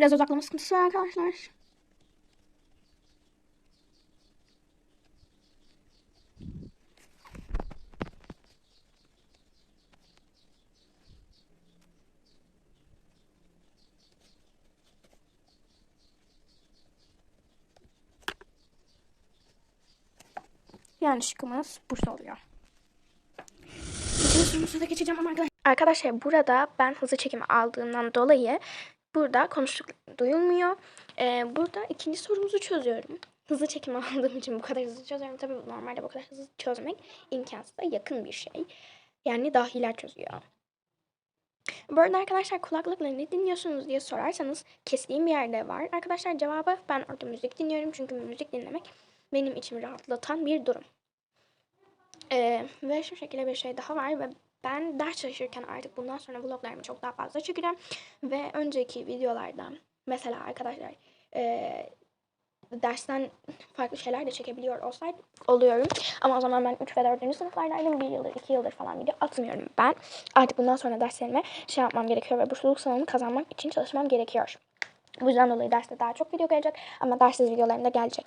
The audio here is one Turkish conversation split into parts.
Biraz odaklama sıkıntısı var arkadaşlar. Yani şıkkımız Bursa oluyor. Geçeceğim ama arkadaşlar. Arkadaşlar burada ben hızlı çekimi aldığımdan dolayı burada konuştuk duyulmuyor. Ee, burada ikinci sorumuzu çözüyorum. Hızlı çekim aldığım için bu kadar hızlı çözüyorum. Tabii normalde bu kadar hızlı çözmek imkansıza yakın bir şey. Yani dahiler çözüyor. Bu arada arkadaşlar kulaklıkla ne dinliyorsunuz diye sorarsanız kestiğim bir yerde var. Arkadaşlar cevabı ben orada müzik dinliyorum. Çünkü müzik dinlemek benim içimi rahatlatan bir durum. Ee, ve şu şekilde bir şey daha var ve ben ders çalışırken artık bundan sonra vloglarımı çok daha fazla çekeceğim. Ve önceki videolarda mesela arkadaşlar e, dersten farklı şeyler de çekebiliyor olsaydı oluyorum. Ama o zaman ben 3 ve 4. sınıflardaydım. 1 yıldır 2 yıldır falan video atmıyorum ben. Artık bundan sonra derslerime şey yapmam gerekiyor ve bursluluk sınavını kazanmak için çalışmam gerekiyor. Bu yüzden dolayı derste daha çok video gelecek ama dersiz videolarım da gelecek.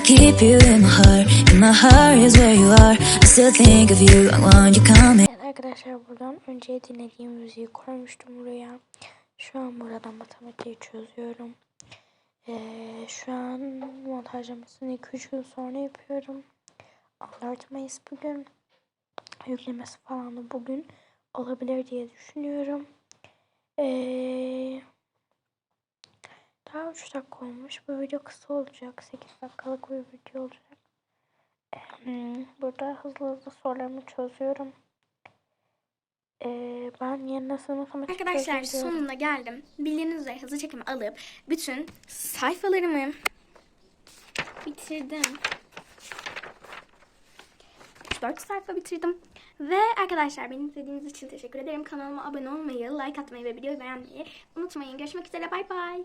I keep you in my heart. In my heart is where you are. I still think of you. I want you coming. Arkadaşlar buradan önce dinlediğim müziği koymuştum buraya. Şu an buradan matematiği çözüyorum. Ee, şu an montajlamasını 2-3 gün sonra yapıyorum. 14 Mayıs bugün. Yüklemesi falan da bugün olabilir diye düşünüyorum. Ee, daha 3 dakika olmuş. Bu video kısa olacak. 8 dakikalık bir video olacak. Ee, burada hızlı hızlı sorularımı çözüyorum. Ee, ben yeni sınıf Arkadaşlar sonuna geldim. Bildiğiniz üzere hızlı çekimi alıp bütün sayfalarımı bitirdim. 4 sayfa bitirdim. Ve arkadaşlar beni izlediğiniz için teşekkür ederim. Kanalıma abone olmayı, like atmayı ve videoyu beğenmeyi unutmayın. Görüşmek üzere. Bay bay.